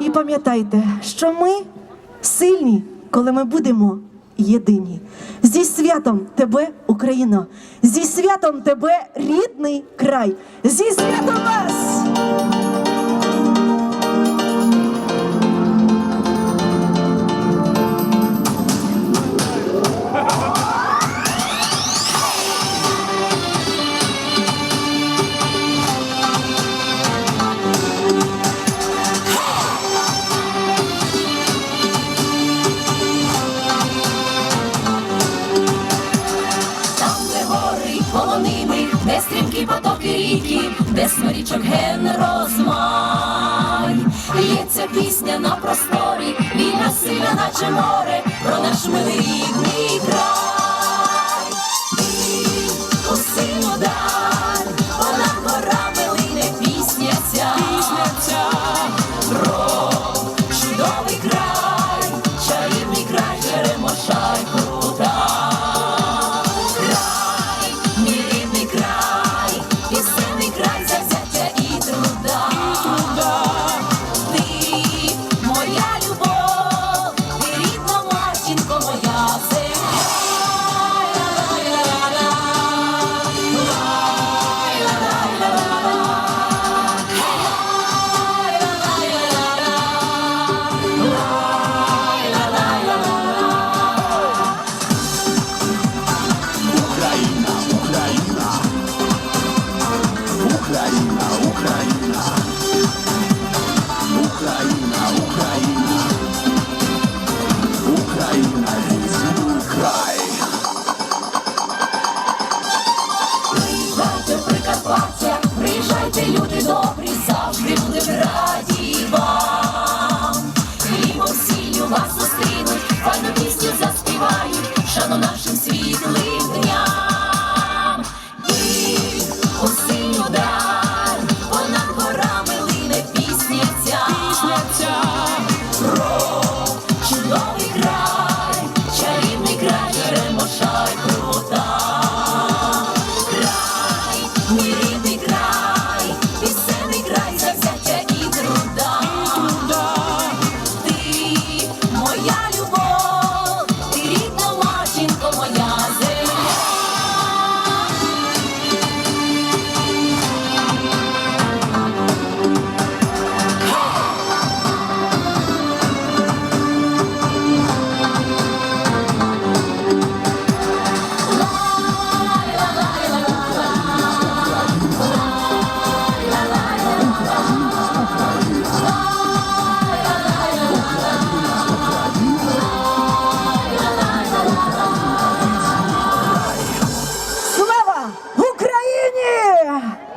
І пам'ятайте, що ми сильні, коли ми будемо єдині. Зі святом тебе, Україно! Зі святом тебе, рідний край! Зі святом вас! Де смирічок ген розмай. Лється пісня на просторі, вільна сильна, наче море, про наш милий. Україна, Україна, Україна, Україна, Україна, візьму край. Приїжджайте, Прикарпаття, приїжджайте, люди добрі. Новий край.